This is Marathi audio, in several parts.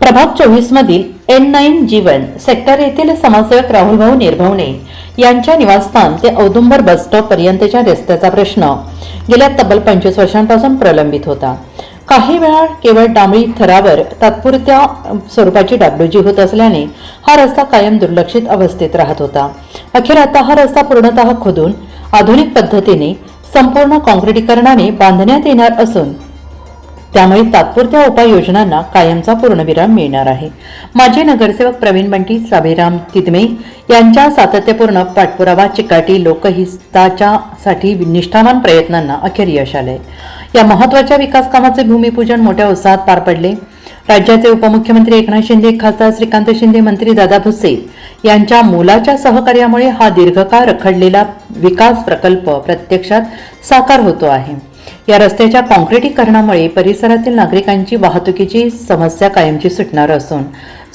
प्रभाग चोवीस मधील एन नाईन जीवन सेक्टर येथील समाजसेवक राहुलभाऊ निर्भवणे यांच्या निवासस्थान ते औदुंबर बस स्टॉप पर्यंतच्या रस्त्याचा प्रश्न. गेल्या तब्बल पंचवीस वर्षांपासून प्रलंबित होता. काही वेळा केवळ डांबळी थरावर तात्पुरत्या स्वरूपाची डागडुजी होत असल्याने हा रस्ता कायम दुर्लक्षित अवस्थेत राहत होता. अखेर आता हा रस्ता पूर्णतः खोदून आधुनिक पद्धतीने संपूर्ण काँक्रिटीकरणाने बांधण्यात येणार असून त्यामुळे तात्पुरत्या उपाययोजनांना कायमचा पूर्णविराम मिळणार आहे. माजी नगरसेवक प्रवीण बंटी साभीराम तिदमे यांच्या सातत्यपूर्ण पाठपुरावा चिकाटी लोकहिताच्यासाठी निष्ठावान प्रयत्नांना अखेर यश आले या महत्त्वाच्या विकास कामाचे भूमिपूजन मोठ्या उत्साहात पार पडले. राज्याचे उपमुख्यमंत्री एकनाथ शिंदे खासदार श्रीकांत शिंदे मंत्री दादा भुसे यांच्या मोलाच्या सहकार्यामुळे हा दीर्घकाळ रखडलेला विकास प्रकल्प प्रत्यक्षात साकार होतो आहे. या रस्त्याच्या काँक्रिटीकरणामुळे परिसरातील नागरिकांची वाहतुकीची समस्या कायमची सुटणार असून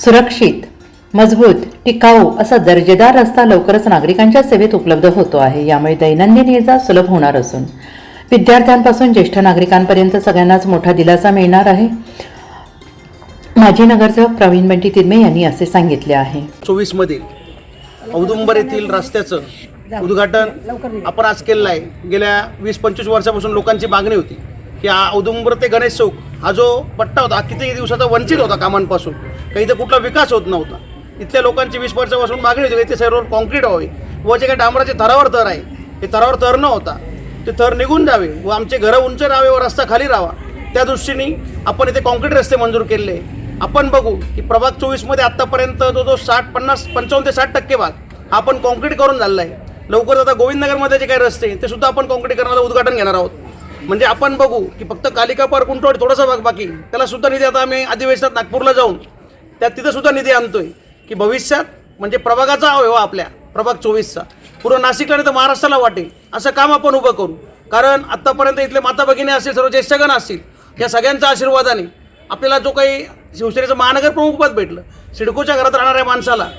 सुरक्षित मजबूत टिकाऊ असा दर्जेदार रस्ता लवकरच नागरिकांच्या सेवेत उपलब्ध होतो आहे. यामुळे दैनंदिन ये जा सुलभ होणार असून विद्यार्थ्यांपासून ज्येष्ठ नागरिकांपर्यंत सगळ्यांनाच मोठा दिलासा मिळणार आहे. माजी नगरसेवक प्रवीण बंटी तिरमे यांनी असे सांगितले आहे. चोवीस मधील औदुंबर येथील रस्त्याचं उद्घाटन आपण आज केलेलं आहे. गेल्या वीस पंचवीस वर्षापासून लोकांची मागणी होती की हा औदुंबर ते गणेश चौक हा जो पट्टा होता हा किती दिवसाचा वंचित होता कामांपासून. काही तर कुठला विकास होत नव्हता. इथल्या लोकांची वीस वर्षापासून मागणी होती इथे सर्व कॉन्क्रीट व्हावे व जे काही डांबराचे थरावर थर आहे ते थरावर थर न होता ते थर निघून जावे व आमचे घरं उंच राहावे व रस्ता खाली राहावा. त्या दृष्टीने आपण इथे कॉन्क्रीट रस्ते मंजूर केले. आपण बघू की प्रभाग चोवीसमध्ये आत्तापर्यंत जो जो साठ पन्नास पंचावन्न ते साठ टक्के भाग हा आपण कॉन्क्रीट करून झालेला आहे. लवकरच आता गोविंदनगरमध्ये जे काही रस्ते ते सुद्धा आपण कॉन्क्रीटकरणाचं उद्घाटन घेणार आहोत. म्हणजे आपण बघू की फक्त कालिका पार्क कुंटवाड थोडासा भाग बाकी त्याला सुद्धा निधी आता आम्ही अधिवेशनात नागपूरला जाऊन त्यात तिथं सुद्धा निधी आणतोय की भविष्यात म्हणजे प्रभागाचा अवयव आपल्या प्रभाग चोवीसचा. पूर्ण नाशिकला नाही तर महाराष्ट्राला वाटेल असं काम आपण उभं करू. कारण आत्तापर्यंत इथले माता भगिनी असतील सर्व ज्येष्ठगण असतील या सगळ्यांच्या आशीर्वादाने आपल्याला जो काही शिवसेनेचं महानगर प्रमुखपद भेटलं. सिडकोच्या घरात राहणाऱ्या माणसाला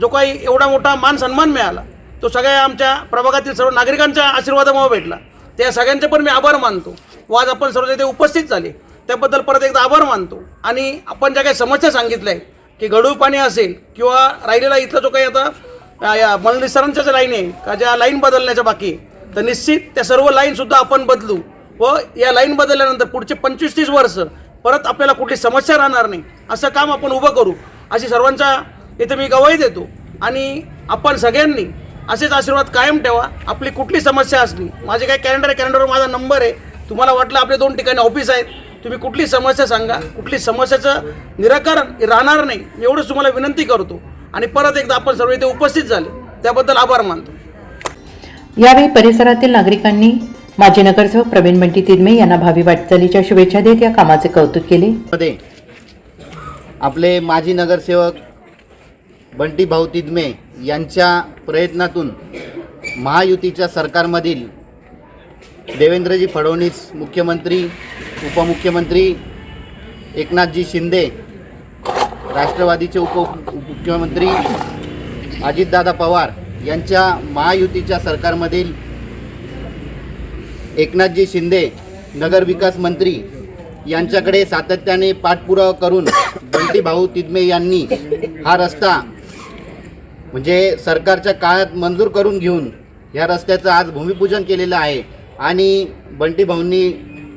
जो काही एवढा मोठा मान सन्मान मिळाला तो सगळ्या आमच्या प्रभागातील सर्व नागरिकांच्या आशीर्वादामुळे भेटला. त्या सगळ्यांचे पण मी आभार मानतो. व आज आपण सर्व इथे उपस्थित झाले. त्याबद्दल परत एकदा आभार मानतो. आणि आपण ज्या काही समस्या सांगितल्या आहेत की गढूळ पाणी असेल किंवा राहिलेला इथला जो काही आता या मलनिसरांच्या ज्या लाईन आहे का ज्या लाईन बदलण्याच्या बाकी आहे, तर निश्चित त्या सर्व लाईनसुद्धा आपण बदलू. व या लाईन बदलल्यानंतर पुढचे पंचवीस तीस वर्ष परत आपल्याला कुठली समस्या राहणार नाही. असं काम आपण उभं करू. अशी सर्वांचा इथे मी गवाही देतो. आणि आपण सगळ्यांनी असेच आशीर्वाद कायम ठेवा. आपली कुठली समस्या असली माझे काही कॅलेंडर आहे कॅलेंडरवर माझा नंबर आहे. तुम्हाला वाटलं आपले दोन ठिकाणी ऑफिस आहेत. तुम्ही कुठली समस्या सांगा. कुठली समस्याचं निराकरण राहणार नाही. एवढंच तुम्हाला विनंती करतो. आणि परत एकदा आपण सर्व इथे उपस्थित झाले. त्याबद्दल आभार मानतो. यावेळी परिसरातील नागरिकांनी माजी नगरसेवक प्रवीण बंटी तिदमे यांना भावी वाटचालीच्या शुभेच्छा देत या कामाचे कौतुक केले. मध्ये आपले माजी नगरसेवक बंटी भाऊ तिदमे यांच्या प्रयत्नातून महायुतीच्या सरकारमधील देवेंद्रजी फडणवीस मुख्यमंत्री उपमुख्यमंत्री एकनाथजी शिंदे राष्ट्रवादीचे उप मुख्यमंत्री अजितदादा पवार यांच्या महायुतीच्या सरकारमधील एकनाथजी शिंदे नगरविकास मंत्री यांच्याकडे सातत्याने पाठपुरावा करून बंटी भाऊ तिदमे यांनी हा रस्ता म्हणजे सरकारच्या काळात मंजूर करून घेऊन ह्या रस्त्याचं आज भूमिपूजन केलेलं आहे. आणि बंटी भाऊंनी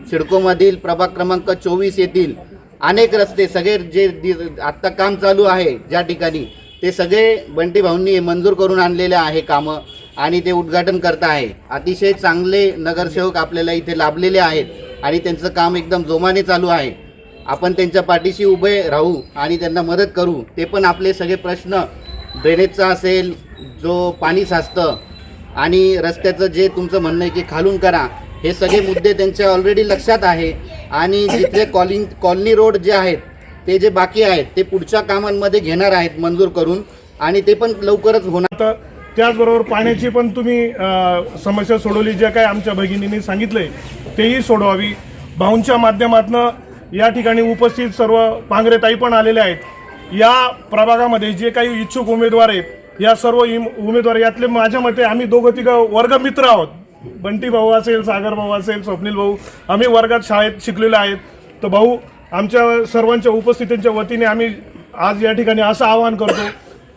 सिडकोमधील प्रभाग क्रमांक चोवीस येथील अनेक रस्ते सगळे जे दि- आत्ता काम चालू आहे ज्या ठिकाणी ते सगळे बंटी भाऊंनी मंजूर करून आणलेले आहे कामं. आणि ते उद्घाटन करत आहे. अतिशय चांगले नगरसेवक आपल्याला इथे लाभलेले आहेत आणि त्यांचं काम एकदम जोमाने चालू आहे. आपण त्यांच्या पाठीशी उभे राहू आणि त्यांना मदत करू ते पण आपले सगळे प्रश्न ड्रेनेजचा असेल जो पाणी साचतं आणि रस्त्याचं जे तुमचं म्हणणं आहे की खालून करा हे सगळे मुद्दे त्यांच्या ऑलरेडी लक्षात आहे. आणि जिथे कॉलिंग कॉलनी रोड जे आहेत ते जे बाकी आहेत ते पुढच्या कामांमध्ये घेणार आहेत मंजूर करून आणि ते पण लवकरच होणार. आता त्याचबरोबर पाण्याची पण तुम्ही समस्या सोडवली ज्या काय आमच्या भगिनींनी सांगितलंय तेही सोडवावी. भाऊंच्या माध्यमातनं या ठिकाणी उपस्थित सर्व पांगरेताई पण आलेले आहेत. या प्रभागामध्ये जे काही इच्छुक उमेदवार आहेत या सर्व इम- उमेदवार यातले माझ्या मते आम्ही दोघं तिघं वर्गमित्र आहोत. बंटी भाऊ असेल सागर भाऊ असेल स्वप्नील भाऊ आम्ही वर्गात शाळेत शिकलेलो आहेत. तर भाऊ आमच्या सर्वांच्या उपस्थितींच्या वतीने आम्ही आज या ठिकाणी असं आवाहन करतो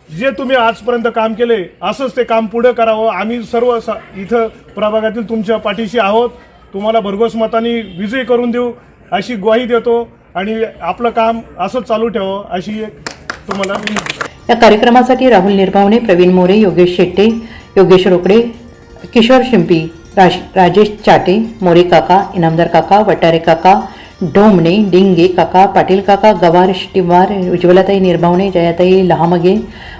जे तुम्ही आजपर्यंत काम केले असंच ते काम पुढे करावं. आम्ही सर्व इथं प्रभागातील तुमच्या पाठीशी आहोत. तुम्हाला भरघोस मताने विजयी करून देऊ अशी ग्वाही देतो आणि आपलं काम असंच चालू ठेवावं अशी एक तुम्हाला या कार्यक्रमासाठी राहुल निर्भावने प्रवीण मोरे योगेश शेट्टे योगेश रोकडे किशोर शिंपी राज राजेश चाटे मोरे काका इनामदार काका वटारे काका ढोमणे डिंगे काका पाटील काका गवार शिटीवार उज्ज्वलाताई निर्भावणे जयाताई लहामगे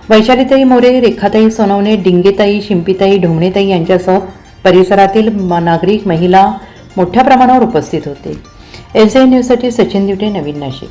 वैशालीताई मोरे रेखाताई सोनवणे डिंगेताई शिंपीताई ढोमणेताई यांच्यासह परिसरातील नागरिक महिला मोठ्या प्रमाणावर उपस्थित होते. एस न्यूजसाठी सचिन दिवटे नवीन नाशिक.